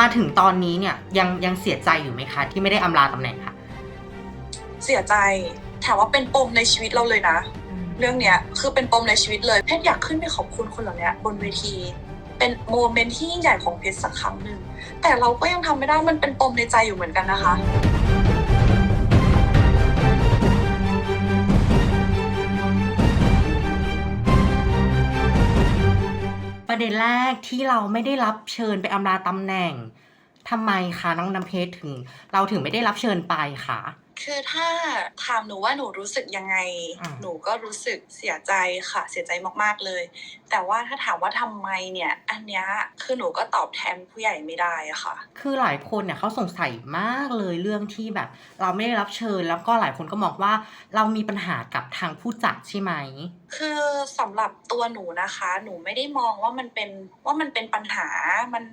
มาถึงตอนนี้เนี่ยยังยังเสียใจอยู่ไหมคะ ที่ไม่ได้อำลาตำแหน่งค่ะ เสียใจถามว่าเป็นปมในชีวิตเราเลยนะ เรื่องเนี้ยคือเป็นปมในชีวิตเลยเพชรอยากขึ้นไปขอบคุณคนเหล่านี้บนเวที เป็นโมเมนต์ที่ยิ่งใหญ่ของเพชรสักครั้งหนึ่งแต่เราก็ยังทำไม่ได้มันเป็นปมในใจอยู่เหมือนกันนะคะ ประเด็นแรกที่เราไม่ได้รับเชิญไปอำลาตำแหน่งทำไมคะน้องน้ำเพชรถึง เราถึงไม่ได้รับเชิญไปคะ คือถ้าถามหนูว่าหนูรู้สึกยังไงอ่าหนูก็รู้สึกเสียใจค่ะ เสียใจมากๆเลย แต่ว่าถ้าถามว่าทำไมเนี่ย อันเนี้ยคือหนูก็ตอบแทนผู้ใหญ่ไม่ได้อะค่ะ คือหลายคนเนี่ยเขาสงสัยมากเลยเรื่องที่แบบ เราไม่ได้รับเชิญ แล้วก็หลายคนก็มองว่าเรามีปัญหากับทางผู้จัดใช่ไหม คือสำหรับตัวหนูนะคะ หนูไม่ได้มองว่ามันเป็นว่ามันเป็นปัญหามัน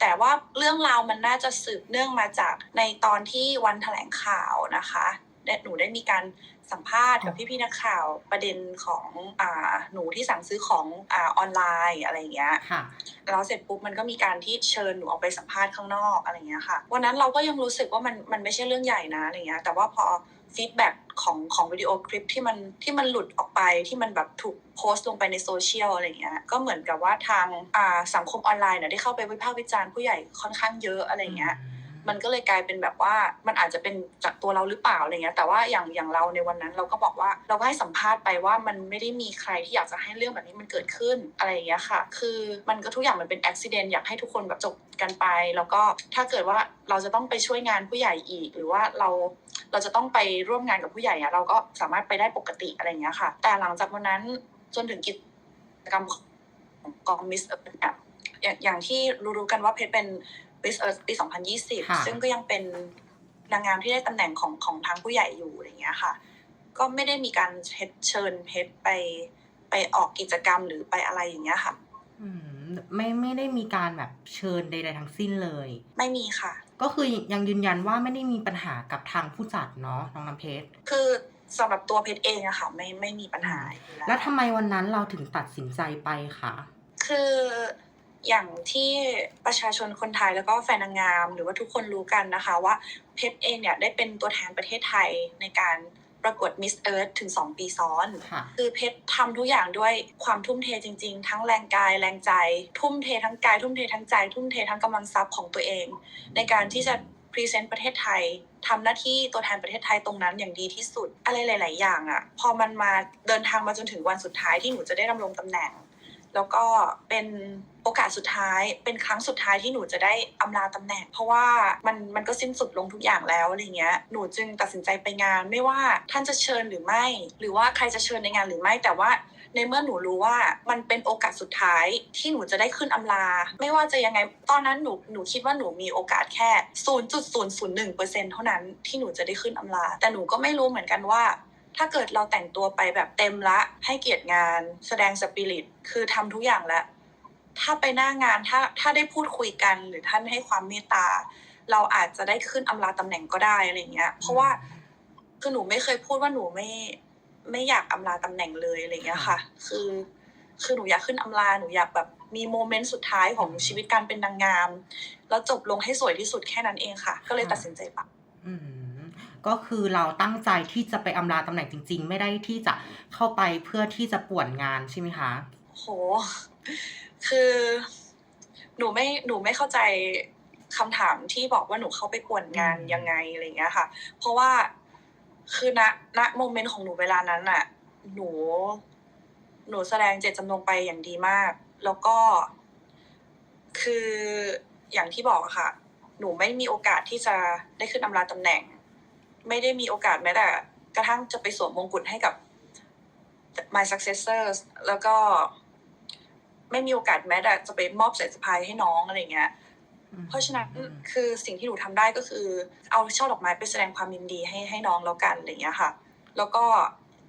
แต่ว่าเรื่องราวมันน่าจะสืบเนื่องมาจากในตอนที่วันแถลงข่าวนะคะและหนูได้มีการสัมภาษณ์กับพี่ๆนักข่าวประเด็นของอ่าหนูที่สั่งซื้อของอ่าออนไลน์อะไรอย่างเงี้ยค่ะแล้วเสร็จปุ๊บมันก็มีการที่เชิญหนูออกไปสัมภาษณ์ข้างนอกอะไรเงี้ยค่ะ วันนั้นเราก็ยังรู้สึกว่ามันมันไม่ใช่เรื่องใหญ่นะอะไรเงี้ย แต่ว่าพอฟีดแบ็ ของของวิดีโอคลิปที่มันที่มันหลุดออกไปที่มันแบบถูกโพสต์ลงไปในโซเชียลอะไรเงี้ยก็เหมือนกับว่าทางอ่าสังคมออนไลน์เนี่ยได้เข้าไปวิพากษ์วิจารณ์ผู้ใหญ่ค่อนข้างเยอะอะไรเงี้ย มันก็เลยกลายเป็นแบบว่ามันอาจจะเป็นจากตัวเราหรือเปล่าอะไรเงี้ยแต่ว่าอย่างอย่างเราในวันนั้นเราก็บอกว่าเราก็ให้สัมภาษณ์ไปว่ามันไม่ได้มีใครที่อยากจะให้เรื่องแบบนี้มันเกิดขึ้นอะไรอย่างเงี้ยค่ะ คือมันก็ทุกอย่างมันเป็นอุบิเหตุอยากให้ทุกคนแบบจบกันไป แล้วก็ถ้าเกิดว่าเราจะต้องไปช่วยงานผู้ใหญ่อีก หรือว่าเราเราจะต้องไปร่วมงานกับผู้ใหญ่อะเราก็สามารถไปได้ปกติอะไรเงี้ยค่ะ แต่หลังจากวันนั้นจนถึงกิจกรรมของกองมิสเนี่ยอย่างอย่างที่รู้ๆกันว่าเพชรเป็น Miss Earth ปีค่ะ2020ซึ่งก็ยังเป็นนางงามที่ได้ตำแหน่งของของทางผู้ใหญ่อยู่อะไรอย่างเงี้ยค่ะ ก็ไม่ได้มีการเชิญเชิญเพชรไปไปออกกิจกรรมหรือไปอะไรอย่างเงี้ยค่ะอืมไม่ไม่ได้มีการแบบเชิญใดๆทั้งสิ้นเลย ไม่มีค่ะ ก็คือยังยืนยันว่าไม่ได้มีปัญหากับทางผู้จัดเนาะน้องน้ำเพชรคือสำหรับตัวเพชรเองอะค่ะไม่ไม่มีปัญหาอยู่แล้วทำไมวันนั้นเราถึงตัดสินใจไปคะคือ อย่างที่ประชาชนคนไทยแล้วก็แฟนนางงาม หรือว่าทุกคนรู้กันนะคะว่าเพชรเองเนี่ยได้เป็นตัวแทนประเทศไทยในการประกวด Miss Earth ถึง 2 ปีซ้อนค่ะคือเพชรทำทุกอย่างด้วยความทุ่มเทจริง ๆ ทั้งแรงกายแรงใจ ทุ่มเททั้งกาย ทุ่มเททั้งใจ ทุ่มเททั้งกำลังทรัพย์ของตัวเอง ในการที่จะพรีเซนต์ประเทศไทยทำหน้าที่ตัวแทนประเทศไทยตรงนั้นอย่างดีที่สุด อะไรหลาย ๆ อย่างอะ่ะ พอมันมาเดินทางมาจนถึงวันสุดท้ายที่หนูจะได้ดำรงตำแหน่ง แล้วก็เป็นโอกาสสุดท้าย เป็นครั้งสุดท้ายที่หนูจะได้อำลาตำแหน่ง เพราะว่ามันมันก็สิ้นสุดลงทุกอย่างแล้วอะไรเงี้ย หนูจึงตัดสินใจไปงาน ไม่ว่าท่านจะเชิญหรือไม่ หรือว่าใครจะเชิญในงานหรือไม่ แต่ว่าในเมื่อหนูรู้ว่ามันเป็นโอกาสสุดท้ายที่หนูจะได้ขึ้นอำลา ไม่ว่าจะยังไง ตอนนั้นหนูหนูคิดว่าหนูมีโอกาสแค่ 0.001%เท่านั้นที่หนูจะได้ขึ้นอำลา แต่หนูก็ไม่รู้เหมือนกันว่า ถ้าเกิดเราแต่งตัวไปแบบเต็มละ ให้เกียรติงาน แสดงสปิริต คือทำทุกอย่างแล้ว ถ้าไปหน้างานถ้าถ้าได้พูดคุยกัน หรือท่านให้ความเมตตา เราอาจจะได้ขึ้นอำลาตำแหน่งก็ได้อะไรเงี้ย เพราะว่าคือหนูไม่เคยพูดว่าหนูไม่ไม่อยากอำลาตำแหน่งเลยอะไรเงี้ยค่ะ คือคือหนูอยากขึ้นอำลา หนูอยากแบบมีโมเมนต์สุดท้ายของชีวิตการเป็นนางงาม แล้วจบลงให้สวยที่สุดแค่นั้นเองค่ะ ก็เลยตัดสินใจไปอืม ก็คือเราตั้งใจที่จะไปอำลาตำแหน่งจริง ๆ ไม่ได้ที่จะเข้าไปเพื่อที่จะป่วนงานใช่ไหมคะโห คือหนูไม่หนูไม่เข้าใจคำถามที่บอกว่าหนูเข้าไปป่วนงานอืมยังไงอะไรอย่างเงี้ยค่ะ เพราะว่าคือณณโมเมนต์ของหนูเวลานั้นน่ะหนู หนูแสดงเจตจำนงไปอย่างดีมาก แล้วก็คืออย่างที่บอกอะค่ะ หนูไม่มีโอกาสที่จะได้ขึ้นอำลาตำแหน่ง ไม่ได้มีโอกาสแม้แต่กระทั่งจะไปสวมมงกุฎให้กับ my successors แล้วก็ไม่มีโอกาสแม้แต่จะไปมอบสายสะพายให้น้องอะไรเงี้ย เพราะฉะนั้นคือสิ่งที่หนูทำได้ก็คือ เอาช่อดอกไม้ไปแสดงความยินดีให้ให้น้องแล้วกันอะไรเงี้ยค่ะ แล้วก็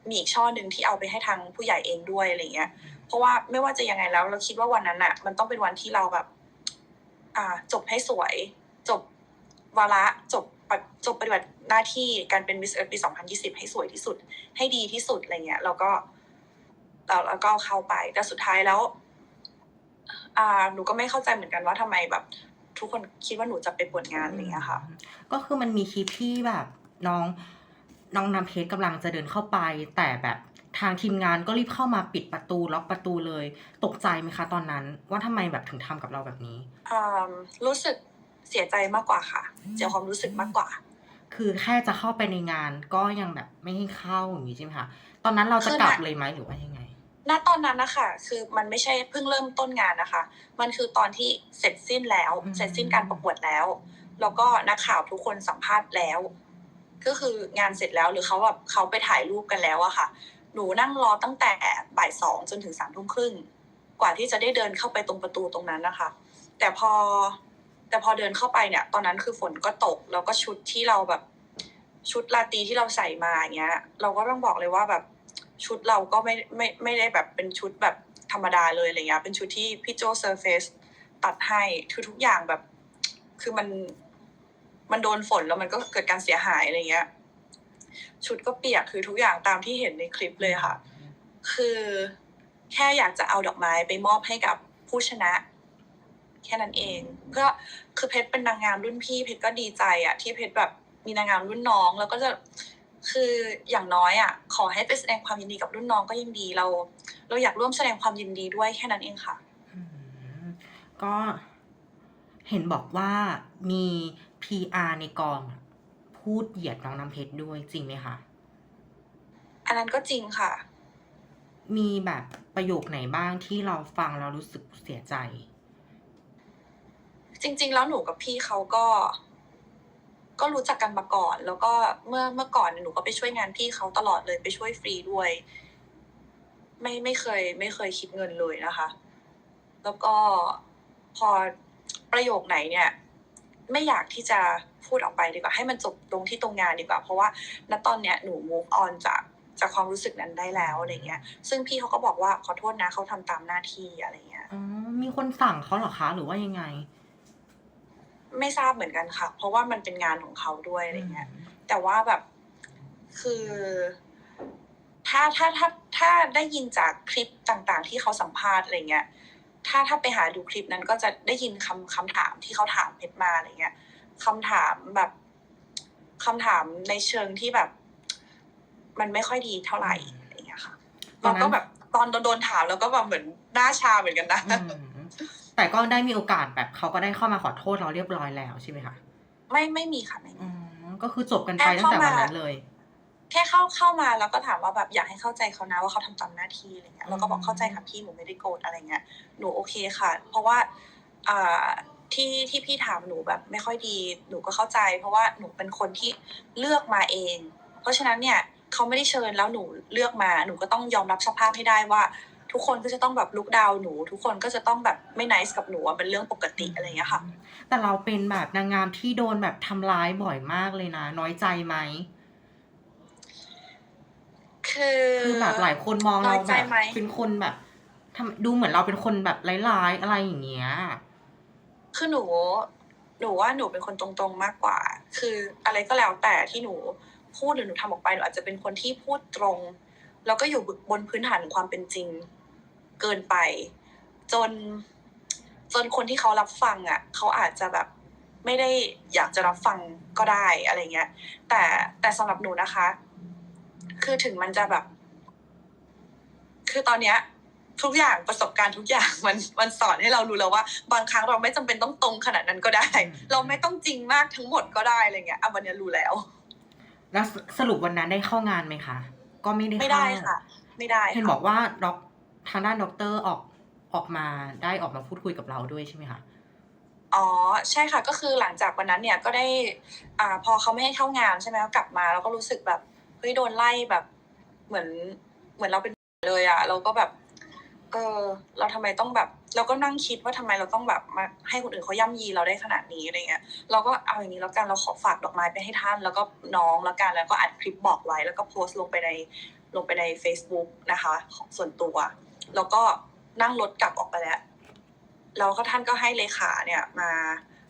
มีอีกช่อหนึ่งที่เอาไปให้ทางผู้ใหญ่เองด้วยอะไรเงี้ย เพราะว่าไม่ว่าจะยังไงแล้วเราคิดว่าวันนั้นอะมันต้องเป็นวันที่เราแบบ อ่า จบให้สวย จบวาระจบปฏิ จบปฏิบัติหน้าที่การเป็น Miss Earth ปี 2020 ให้สวยที่สุด ให้ดีที่สุดอะไรเงี้ยแล้วก็แล้วแล้วก็เข้าไป แต่สุดท้ายแล้ว อ่าหนูก็ไม่เข้าใจเหมือนกันว่าทำไมแบบ ทุกคนคิดว่าหนูจะไปปวดงานอะไรอย่างเงี้ยค่ะ ก็คือมันมีคลิปที่แบบ น้องน้องน้ำเพชรกำลังจะเดินเข้าไป แต่แบบทางทีมงานก็รีบเข้ามาปิดประตูล็อกประตูเลย ตกใจไหมคะ ตอนนั้น ว่าทำไมแบบถึงทำกับเราแบบนี้อืมรู้สึก เสียใจมากกว่าค่ะ เสียความรู้สึกมากกว่า คือแค่จะเข้าไปในงานก็ยังแบบไม่ให้เข้าอย่างนี้ใช่ไหมคะตอนนั้นเราจะคือกลับน่ะเลยไหมหรือว่ายังไงณตอนนั้นนะคะคือมันไม่ใช่เพิ่งเริ่มต้นงานนะคะ มันคือตอนที่เสร็จสิ้นแล้วอืมเสร็จสิ้นการประกวดแล้ว แล้วก็นักข่าวทุกคนสัมภาษณ์แล้ว ก็คืองานเสร็จแล้วหรือเขาแบบเขาไปถ่ายรูปกันแล้วอะค่ะ หนูนั่งรอตั้งแต่บ่ายสองจนถึงสามทุ่มครึ่งกว่าที่จะได้เดินเข้าไปตรงประตูตรงนั้นนะคะ แต่พอ แต่พอเดินเข้าไปเนี่ย ตอนนั้นคือฝนก็ตก แล้วก็ชุดที่เราแบบ ชุดราตีที่เราใส่มาอย่างเงี้ย เราก็ต้องบอกเลยว่าแบบชุดเราก็ไม่ไม่ไม่ได้แบบเป็นชุดแบบธรรมดาเลยอะไรเงี้ยเป็นชุดที่พี่โจเซอร์เฟสตัดให้คือทุกอย่างแบบ คือมันมันโดนฝนแล้วมันก็เกิดการเสียหายอะไรเงี้ย ชุดก็เปียกคือทุกอย่างตามที่เห็นในคลิปเลยค่ะ คือแค่อยากจะเอาดอกไม้ไปมอบให้กับผู้ชนะ แค่นั้นเอง เพื่อคือเพชรเป็นนางงามรุ่นพี่เพชรก็ดีใจอะที่เพชรแบบมีนางงามรุ่นน้องแล้วก็จะคืออย่างน้อยอะขอให้ไปแสดงความยินดีกับรุ่นน้องก็ยังดีเรา เราอยากร่วมแสดงความยินดีด้วยแค่นั้นเองค่ะอืมก็เห็นบอกว่ามี PR ในกองอะพูดเหยียดน้องน้ำเพชรด้วยจริงไหมคะอันนั้นก็จริงค่ะ มีแบบประโยคไหนบ้างที่เราฟังแล้วรู้สึกเสียใจ จริง ๆ แล้วหนูกับพี่เขาก็ ก็รู้จักกันมาก่อน แล้วก็เมื่อเมื่อก่อนหนูก็ไปช่วยงานพี่เขาตลอดเลยไปช่วยฟรีด้วย ไม่ไม่เคย ไม่เคยคิดเงินเลยนะคะ แล้วก็พอประโยคไหนเนี่ย ไม่อยากที่จะพูดออกไปดีกว่า ให้มันจบตรงที่ตรงงานดีกว่า เพราะว่าณตอนเนี้ยหนู move on จากจากความรู้สึกนั้นได้แล้วอะไรเงี้ย ซึ่งพี่เขาก็บอกว่าขอโทษนะเขาทำตามหน้าที่อะไรเงี้ย อ๋อ มีคนสั่งเขาเหรอคะ หรือว่ายังไง ไม่ทราบเหมือนกันค่ะ เพราะว่ามันเป็นงานของเขาด้วยอะไรเงี้ย แต่ว่าแบบคือ ถ้าถ้าถ้าถ้าได้ยินจากคลิปต่างๆ ที่เขาสัมภาษณ์อะไรเงี้ย ถ้าถ้าไปหาดูคลิปนั้นก็จะได้ยินคำคำถามที่เขาถามเพชรมาอะไรเงี้ยคำถามแบบคำถามในเชิงที่แบบ มันไม่ค่อยดีเท่าไหร่อะไรเงี้ยค่ะตอนนั้นเราก็แบบตอนโดนถามแล้วก็แบบเหมือนหน้าชาเหมือนกันนะอืม แต่ก็ได้มีโอกาสแบบเขาก็ได้เข้ามาขอโทษเราเรียบร้อยแล้วใช่ไหมคะไม่ไม่มีค่ะไม่มี อืมก็คือจบกันไปตั้งแต่วันนั้นเลย แค่เข้าเข้ามาแล้วก็ถามว่าแบบอยากให้เข้าใจเขานะว่าเขาทำตามหน้าที่อะไรเงี้ยเราก็บอกเข้าใจค่ะพี่หนูไม่ได้โกรธอะไรเงี้ยหนูโอเคค่ะ เพราะว่าอ่าที่ที่พี่ถามหนูแบบไม่ค่อยดีหนูก็เข้าใจ เพราะว่าหนูเป็นคนที่เลือกมาเอง เพราะฉะนั้นเนี่ยเขาไม่ได้เชิญแล้วหนูเลือกมาหนูก็ต้องยอมรับสภาพให้ได้ว่า ทุกคนก็จะต้องแบบลุกดาวหนู ทุกคนก็จะต้องแบบไม่นิสกับหนูอะเป็นเรื่องปกติอะไรเงี้ยค่ะ แต่เราเป็นแบบนางงามที่โดนแบบทำร้ายบ่อยมากเลยนะ น้อยใจไหมคือคือแบบหลายคนมองเราน้อยใจแบบไหมเป็นคนแบบทำดูเหมือนเราเป็นคนแบบร้ายๆอะไรอย่างเงี้ย คือหนู หนูว่าหนูเป็นคนตรงๆมากกว่า คืออะไรก็แล้วแต่ที่หนูพูดหรือหนูทำออกไปหนูอาจจะเป็นคนที่พูดตรง แล้วก็อยู่บนพื้นฐานของความเป็นจริง เกินไป จน จนคนที่เขารับฟังอะเขาอาจจะแบบไม่ได้อยากจะรับฟังก็ได้อะไรเงี้ย แต่แต่สำหรับหนูนะคะ คือถึงมันจะแบบ คือตอนเนี้ยทุกอย่างประสบการณ์ทุกอย่างมันมันสอนให้เรารู้แล้วว่า บางครั้งเราไม่จำเป็นต้องตรงขนาดนั้นก็ได้อืมเราไม่ต้องจริงมากทั้งหมดก็ได้อะไรเงี้ยอะวันเนี้ยรู้แล้ว แล้วสสรุปวันนั้นได้เข้างานไหมคะ ก็ไม่ได้ไม่ได้เข้าค่ะ ไม่ได้เห็นค่ะบอกว่าด็อก ทางด้านด็อกเตอร์ออกออกมาได้ออกมาพูดคุยกับเราด้วยใช่ไหมคะอ๋อใช่ค่ะก็คือหลังจากวันนั้นเนี่ยก็ได้อ่าพอเขาไม่ให้เข้างานใช่ไหมกลับมาเราก็รู้สึกแบบเฮ้ยโดนไล่แบบ เหมือนเหมือนเราเป็นเลยอะเราก็แบบ เออเราทำไมต้องแบบ เราก็นั่งคิดว่าทำไมเราต้องแบบมาให้คนอื่นเขาย่ำยีเราได้ขนาดนี้อะไรเงี้ยเราก็เอาอย่างนี้แล้วกันเราขอฝากดอกไม้ไปให้ท่าน แล้วก็น้องแล้วกันแล้วก็อัดคลิปบอกไว้ แล้วก็โพสต์ลงไปในลงไปใน Facebook นะคะ ของส่วนตัว แล้วก็นั่งรถกลับออกไปแล้วแล้วก็ท่านก็ให้เลขาเนี่ยมา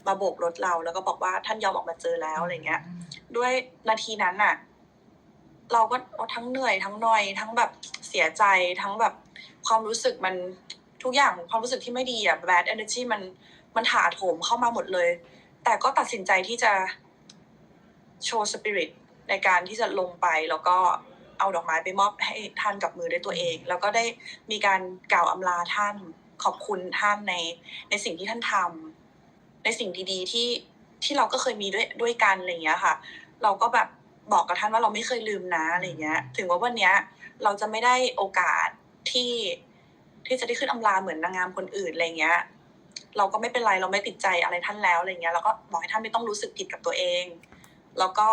มาโบกรถเราแล้วก็บอกว่าท่านยอมออกมาเจอแล้วอะไรเงี้ย ด้วยนาทีนั้นน่ะ เราก็ทั้งเหนื่อยทั้งนอย ทั้งแบบเสียใจทั้งแบบความรู้สึกมันทุกอย่างความรู้สึกที่ไม่ดีอะ bad energy มันมันถาโถมเข้ามาหมดเลย แต่ก็ตัดสินใจที่จะโชว์สปิริตในการที่จะลงไปแล้วก็ เอาดอกไม้ไปมอบให้ท่านกับมือด้วยตัวเอง แล้วก็ได้มีการกล่าวอำลาท่านขอบคุณท่านในในสิ่งที่ท่านทำในสิ่งดีๆที่ที่เราก็เคยมีด้วยด้วยกันอะไรอย่างเงี้ยค่ะ เราก็แบบบอกกับท่านว่าเราไม่เคยลืมนะอะไรเงี้ย ถึงว่าวันเนี้ยเราจะไม่ได้โอกาสที่ที่จะได้ขึ้นอำลาเหมือนนางงามคนอื่นอะไรเงี้ย เราก็ไม่เป็นไรเราไม่ติดใจอะไรท่านแล้วอะไรเงี้ยเราก็บอกให้ท่านไม่ต้องรู้สึกผิดกับตัวเอง แล้วก็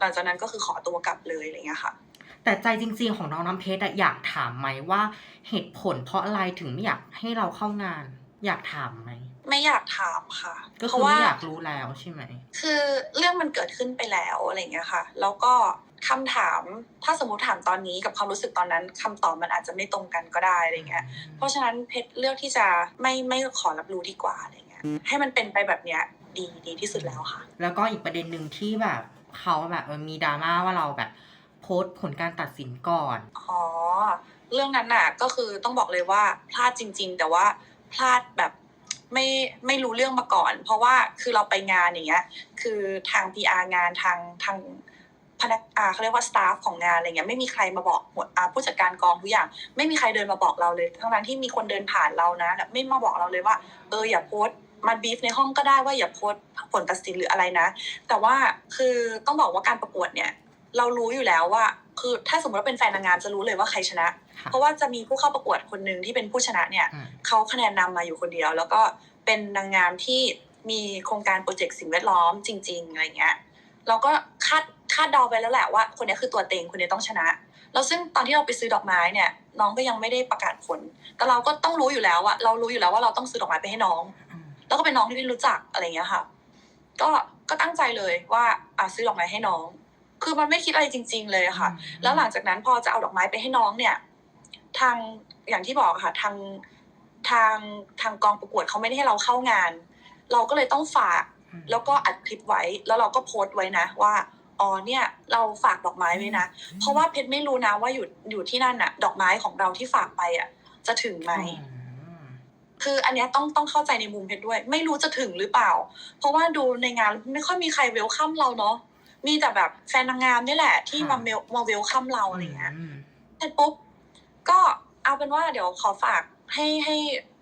หลังจากนั้นก็คือขอตัวกลับเลยอะไรเงี้ยค่ะ แต่ใจจริง ๆ ของน้องน้ำเพชรอะอยากถามไหมว่าเหตุผลเพราะอะไรถึงไม่อยากให้เราเข้างาน อยากถามไหมไม่อยากถามค่ะ ก็เพคือราะว่าไม่อยากรู้แล้วใช่ไหม คือเรื่องมันเกิดขึ้นไปแล้วอะไรเงี้ยค่ะ แล้วก็คำถามถ้าสมมติถามตอนนี้กับความรู้สึกตอนนั้นคำตอบมันอาจจะไม่ตรงกันก็ได้อะไรเงี้ย เพราะฉะนั้นเพชรเลือกที่จะไม่ไม่ขอรับรู้ดีกว่าอะไรเงี้ย ให้มันเป็นไปแบบเนี้ยดีดีที่สุดแล้วค่ะ แล้วก็อีกประเด็นหนึ่งที่แบบเขาแบบเออมีดราม่าว่าเราแบบโพ สต์ผลการตัดสินก่อน อ๋อ เรื่องนั้นน่ะก็คือต้องบอกเลยว่าพลาดจริง ๆ แต่ว่าพลาดแบบไม่ไม่รู้เรื่องมาก่อน เพราะว่าคือเราไปงานอย่างเงี้ยคือทาง PR งานทางทางพนักอ่าเขาเรียกว่าสตาฟของงานอะไรเงี้ยไม่มีใครมาบอกหมดอ่าผู้จัดการกองทุกอย่าง ไม่มีใครเดินมาบอกเราเลย ทั้งนั้นที่มีคนเดินผ่านเรานะแต่ไม่มาบอกเราเลยว่า เอออย่าโพสต์มาบีฟในห้องก็ได้ว่าอย่าโพสผลตัดสินหรืออะไรนะ แต่ว่าคือต้องบอกว่าการประกวดเนี่ย เรารู้อยู่แล้วว่า คือถ้าสมมติว่าเป็นแฟนนางงามจะรู้เลยว่าใครชนะค่ะเพราะว่าจะมีผู้เข้าประกวดคนหนึ่งที่เป็นผู้ชนะเนี่ยอืมเขาคะแนนนำมาอยู่คนเดียว แล้วก็เป็นนางงามที่มีโครงการโปรเจกต์สิ่งแวดล้อมจริง ๆอะไรเงี้ยเราก็คาดคาดเดาไปแล้วแหละว่า คนนี้คือตัวเต็งคนนี้ต้องชนะแล้วซึ่งตอนที่เราไปซื้อดอกไม้เนี่ย น้องก็ยังไม่ได้ประกาศผล แต่เราก็ต้องรู้อยู่แล้วอะเรารู้อยู่แล้วว่าเราต้องซื้อดอกไม้ไปให้น้องอืมแล้วก็เป็นน้องที่พี่รู้จักอะไรเงี้ยค่ะ ก็ก็ตั้งใจเลยว่าอะซื้อดอกไม้ให้น้อง คือมันไม่คิดอะไรจริง ๆ เลยค่ะ แล้วหลังจากนั้นพอจะเอาดอกไม้ไปให้น้องเนี่ย ทางอย่างที่บอกอะค่ะทางทางทางกองประกวดเขาไม่ได้ให้เราเข้างาน เราก็เลยต้องฝากอืมแล้วก็อัดคลิปไว้ แล้วเราก็โพสต์ไว้นะว่าอ๋อเนี่ยเราฝากดอกไม้ไว้นะ เพราะว่าเพชรไม่รู้นะว่าอยู่อยู่ที่นั่นน่ะดอกไม้ของเราที่ฝากไปอะจะถึงไหมอืมคืออันเนี้ยต้องต้องเข้าใจในมุมเพชรด้วย ไม่รู้จะถึงหรือเปล่า เพราะว่าดูในงานไม่ค่อยมีใครเวลคัมเราเนาะ มีแต่แบบแฟนนางงามนี่แหละ ที่มาเมลมาเวลคัมเราอะไรเงี้ยมเสร็จปุ๊บก็เอาเป็นว่าเดี๋ยวขอฝากให้ให้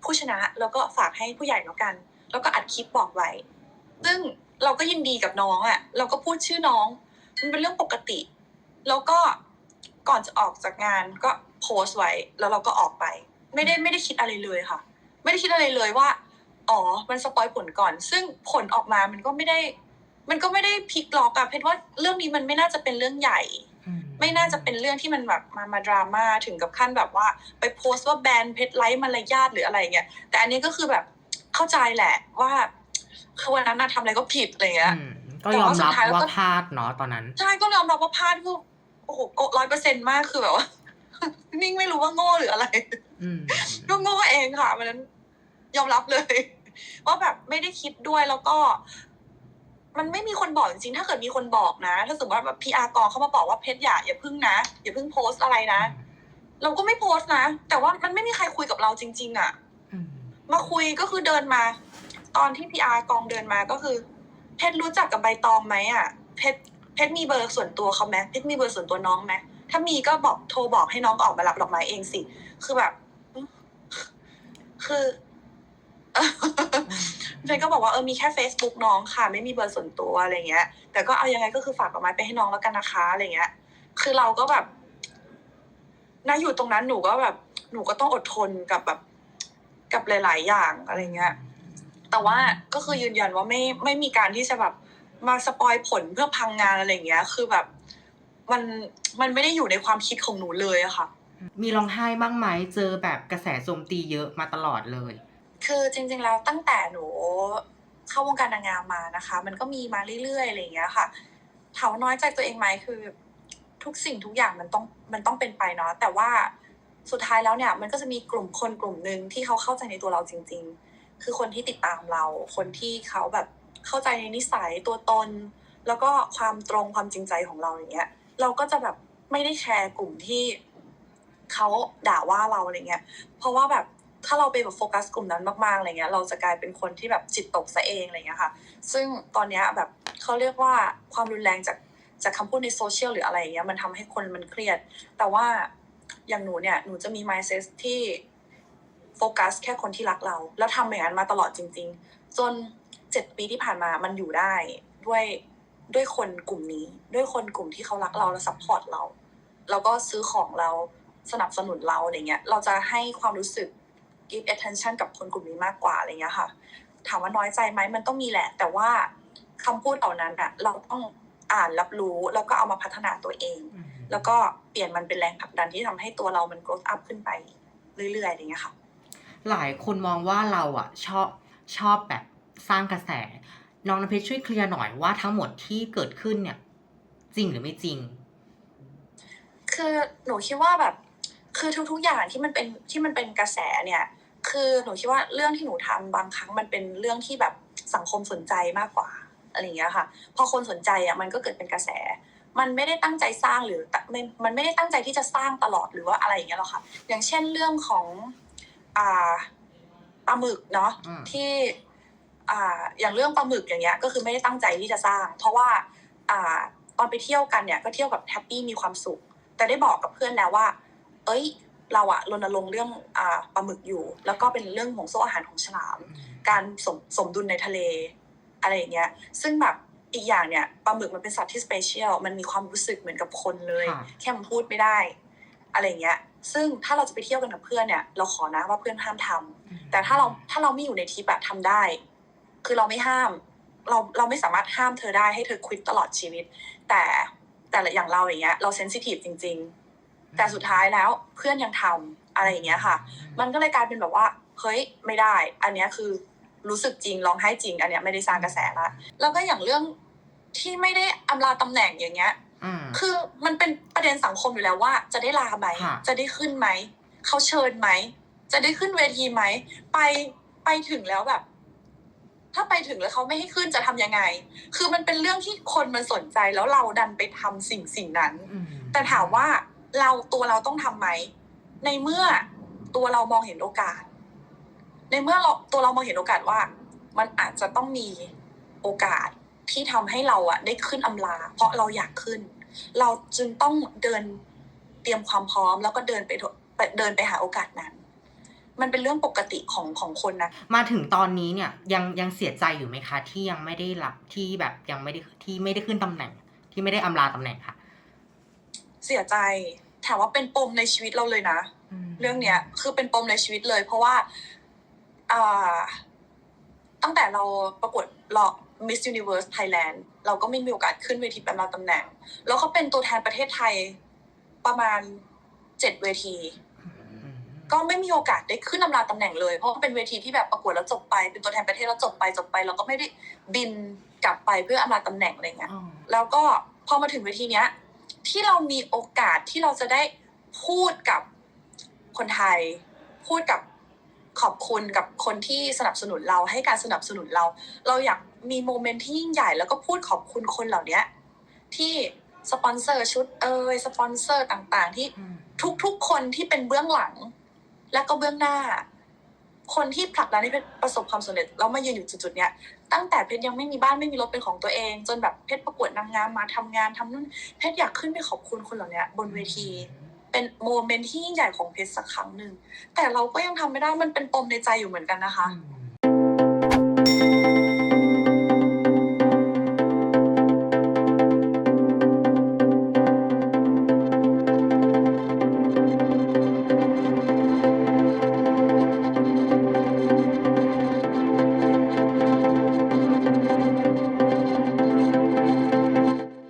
ผู้ชนะ แล้วก็ฝากให้ผู้ใหญ่แล้วกัน แล้วก็อัดคลิปบอกไว้ ซึ่งเราก็ยินดีกับน้องอะ่ะ เราก็พูดชื่อน้อง มันเป็นเรื่องปกติ แล้วก็ก่อนจะออกจากงานก็โพสต์ไว้ แล้วเราก็ออกไป ไม่ได้ไม่ได้คิดอะไรเลยค่ะ ไม่ได้คิดอะไรเลยว่า อ๋อ มันสปอยผลก่อน ซึ่งผลออกมามันก็ไม่ได้ มันก็ไม่ได้พลิกล็อกอะเพราะว่าเรื่องนี้มันไม่น่าจะเป็นเรื่องใหญ่อืไม่น่าจะเป็นเรื่องที่มันแบบมามาดราม่าถึงกับขั้นแบบว่า ไปโพสต์ว่าแบนเพชรไลท์มารยาทหรืออะไรเงี้ยแต่อันนี้ก็คือแบบเข้าใจแหละว่าคือวันนั้นน่ะทำอะไรก็ผิดอะไรเงี้ยอืมก็ยอมรับแต่ว่าสุดท้ายแล้วก็ว่าพลาดเนาะตอนนั้นใช่ก็ยอมรับว่าพลาดคือโอ้โหร้อยเปอร์เซ็นต์มากคือแบบว่านิ่งไม่รู้ว่าโง่หรืออะไรอืมก็โง่เองค่ะวันนั้นยอมรับเลยว่าแบบไม่ได้คิดด้วยแล้วก็ มันไม่มีคนบอกจริงๆ ถ้าเกิดมีคนบอกนะ ถ้าสมมติว่าแบบพีอาร์กองเขามาบอกว่าเพชรอย่าอย่าพึ่งนะ อย่าพึ่งโพสต์อะไรนะ เราก็ไม่โพสต์นะ แต่ว่ามันไม่มีใครคุยกับเราจริง ๆ อะอืมมาคุยก็คือเดินมา ตอนที่พีอาร์กองเดินมาก็คือ เพชรรู้จักกับใบตองไหมอะ เพชรเพชรมีเบอร์ส่วนตัวเขาไหมเพชรมีเบอร์ส่วนตัวน้องไหมถ้ามีก็บอกโทรบอกให้น้องออกมารับดอกไม้เองสิ คือแบบ คือ เพชรก็บอกว่าเออมีแค่ Facebook น้องค่ะ ไม่มีเบอร์ส่วนตัวอะไรเงี้ย แต่ก็เอายังไงก็คือฝากดอกไม้ไปให้น้องแล้วกันนะคะอะไรเงี้ย คือเราก็แบบณอยู่ตรงนั้นหนูก็แบบ หนูก็ต้องอดทนกับแบบกับหลาย ๆ อย่างอะไรเงี้ย แต่ว่าก็คือยืนยันว่าไม่ไม่มีการที่จะแบบมาสปอยผลเพื่อพังงานอะไรเงี้ย คือแบบมันมันไม่ได้อยู่ในความคิดของหนูเลยอะค่ะ มีร้องไห้บ้างไหมเจอแบบกระแสโจมตีเยอะมาตลอดเลย คือจริงๆแล้วตั้งแต่หนูเข้าวงการนางงามมานะคะ มันก็มีมาเรื่อยๆอะไรอย่างเงี้ยค่ะถามว่าน้อยใจตัวเองไหมคือ ทุกสิ่งทุกอย่างมันต้องมันต้องเป็นไปเนาะแต่ว่าสุดท้ายแล้วเนี่ย มันก็จะมีกลุ่มคนกลุ่มหนึ่งที่เขาเข้าใจในตัวเราจริง ๆ คือคนที่ติดตามเรา คนที่เขาแบบเข้าใจในนิสัยตัวตน แล้วก็ความตรงความจริงใจของเราอย่างเงี้ย เราก็จะแบบไม่ได้แชร์กลุ่มที่เขาด่าว่าเราอะไรเงี้ย เพราะว่าแบบ ถ้าเราไปแบบโฟกัสกลุ่มนั้นมากๆอะไรเงี้ย เราจะกลายเป็นคนที่แบบจิตตกซะเองอะไรเงี้ยค่ะ ซึ่งตอนเนี้ยแบบเขาเรียกว่าความรุนแรงจากจากคำพูดในโซเชียลหรืออะไรเงี้ยมันทำให้คนมันเครียด แต่ว่าอย่างหนูเนี่ยหนูจะมี mindset ที่โฟกัสแค่คนที่รักเรา แล้วทำอย่างนั้นมาตลอดจริง ๆ จนเจ็ดปีที่ผ่านมามันอยู่ได้ด้วยด้วยคนกลุ่มนี้ ด้วยคนกลุ่มที่เขารักเราและซัพพอร์ตเรา แล้วก็ซื้อของเราสนับสนุนเราอะไรเงี้ย เราจะให้ความรู้สึก give attention กับคนกลุ่มนี้มากกว่าอะไรเงี้ยค่ะ ถามว่าน้อยใจไหมมันต้องมีแหละ แต่ว่าคำพูดเหล่านั้นอะเราต้องอ่านรับรู้แล้วก็เอามาพัฒนาตัวเองอืมแล้วก็เปลี่ยนมันเป็นแรงผลักดันที่ทำให้ตัวเรามัน growth up ขึ้นไปเรื่อยๆอะไรเงี้ยค่ะ หลายคนมองว่าเราอะชอบชอบแบบสร้างกระแส น้องน้ำเพชรช่วยเคลียร์หน่อยว่าทั้งหมดที่เกิดขึ้นเนี่ย จริงหรือไม่จริง คือหนูคิดว่าแบบ คือทุกๆอย่างที่มันเป็นที่มันเป็นกระแสเนี่ย คือหนูคิดว่าเรื่องที่หนูทำบางครั้งมันเป็นเรื่องที่แบบสังคมสนใจมากกว่าอะไรอย่างเงี้ยค่ะ พอคนสนใจอะมันก็เกิดเป็นกระแส มันไม่ได้ตั้งใจสร้างหรือไม่มันไม่ได้ตั้งใจที่จะสร้างตลอดหรือว่าอะไรอย่างเงี้ยหรอกค่ะ อย่างเช่นเรื่องของอ่าปลาหมึกเนาะอืมที่อ่าอย่างเรื่องปลาหมึกอย่างเงี้ยก็คือไม่ได้ตั้งใจที่จะสร้าง เพราะว่าอ่าตอนไปเที่ยวกันเนี่ยก็เที่ยวกับแฮปปี้มีความสุข แต่ได้บอกกับเพื่อนแล้วว่า เอ้ย เราอะรณรงค์เรื่องอ่าปลาหมึกอยู่ แล้วก็เป็นเรื่องของโซ่อาหารของฉลาม การสมสมดุลในทะเล อะไรอย่างเงี้ย ซึ่งแบบอีกอย่างเนี่ยปลาหมึกมันเป็นสัตว์ที่สเปเชียลมันมีความรู้สึกเหมือนกับคนเลยค่ะแค่มันพูดไม่ได้ อะไรอย่างเงี้ย ซึ่งถ้าเราจะไปเที่ยวกันกับเพื่อนเนี่ย เราขอนะว่าเพื่อนห้ามทำแต่ถ้าเราถ้าเราไม่อยู่ในทริปอะทำได้ คือเราไม่ห้าม เราเราไม่สามารถห้ามเธอได้ให้เธอควิดตลอดชีวิต แต่แต่ละอย่างเราอย่างเงี้ยเราเซนซิทีฟจริง ๆ แต่สุดท้ายแล้วเพื่อนยังทำอะไรอย่างเงี้ยค่ะ มันก็เลยกลายเป็นแบบว่าเฮ้ยไม่ได้ อันเนี้ยคือรู้สึกจริงร้องไห้จริง อันเนี้ยไม่ได้สร้างกระแสละแล้วก็อย่างเรื่องที่ไม่ได้อำลาตำแหน่งอย่างเงี้ยอืมคือมันเป็นประเด็นสังคมอยู่แล้วว่า จะได้ลาไหมค่ะจะได้ขึ้นไหมเขาเชิญไหมจะได้ขึ้นเวทีไหมไปไปถึงแล้วแบบ ถ้าไปถึงแล้วเขาไม่ให้ขึ้นจะทำยังไง คือมันเป็นเรื่องที่คนมันสนใจแล้วเราดันไปทำสิ่งสิ่งนั้นอืมแต่ถามว่า เราตัวเราต้องทำไหม ในเมื่อตัวเรามองเห็นโอกาส ในเมื่อเราตัวเรามองเห็นโอกาสว่า มันอาจจะต้องมีโอกาสที่ทำให้เราอะได้ขึ้นอำลา เพราะเราอยากขึ้น เราจึงต้องเดินเตรียมความพร้อม แล้วก็เดินไปไปเดินไปหาโอกาสนั้น มันเป็นเรื่องปกติของของคนนะ มาถึงตอนนี้เนี่ยยังยังเสียใจอยู่ไหมคะ ที่ยังไม่ได้รับที่แบบยังไม่ได้ที่ไม่ได้ขึ้นตำแหน่ง ที่ไม่ได้อำลาตำแหน่งค่ะ เสียใจ ถามว่าเป็นปมในชีวิตเราเลยนะมเรื่องเนี้ย คือเป็นปมในชีวิตเลย เพราะว่าอ่าตั้งแต่เราประกวดรอบ Miss Universe Thailand เราก็ไม่มีโอกาสขึ้นเวทีประมาณตำแหน่ง แล้วเขาเป็นตัวแทนประเทศไทยประมาณเจ็ดเวทีอืมก็ไม่มีโอกาสได้ขึ้นอำลาตำแหน่งเลย เพราะว่าเป็นเวทีที่แบบประกวดแล้วจบไป เป็นตัวแทนประเทศแล้วจบไปจบไป เราก็ไม่ได้บินกลับไปเพื่ออำลาตำแหน่งอะไรเงี้ยอ๋อแล้วก็พอมาถึงเวทีเนี้ย ที่เรามีโอกาสที่เราจะได้พูดกับคนไทย พูดกับขอบคุณกับคนที่สนับสนุนเราให้การสนับสนุนเรา เราอยากมีโมเมนต์ที่ยิ่งใหญ่แล้วก็พูดขอบคุณคนเหล่าเนี้ยที่สปอนเซอร์ชุดเอยสปอนเซอร์ต่างๆ ที่อืมทุกๆคนที่เป็นเบื้องหลัง และก็เบื้องหน้า คนที่ผลักดันให้เพชรประสบความสำเร็จแล้วมายืนอยู่จุดๆเนี้ยตั้งแต่เพชรยังไม่มีบ้านไม่มีรถเป็นของตัวเอง จนแบบเพชรประกวดนางงามมาทำงานทำนู่นเพชรอยากขึ้นไปขอบคุณคนเหล่านี้บนเวที เป็นโมเมนต์ที่ยิ่งใหญ่ของเพชรสักครั้งหนึ่งแต่เราก็ยังทำไม่ได้มันเป็นปมในใจอยู่เหมือนกันนะคะ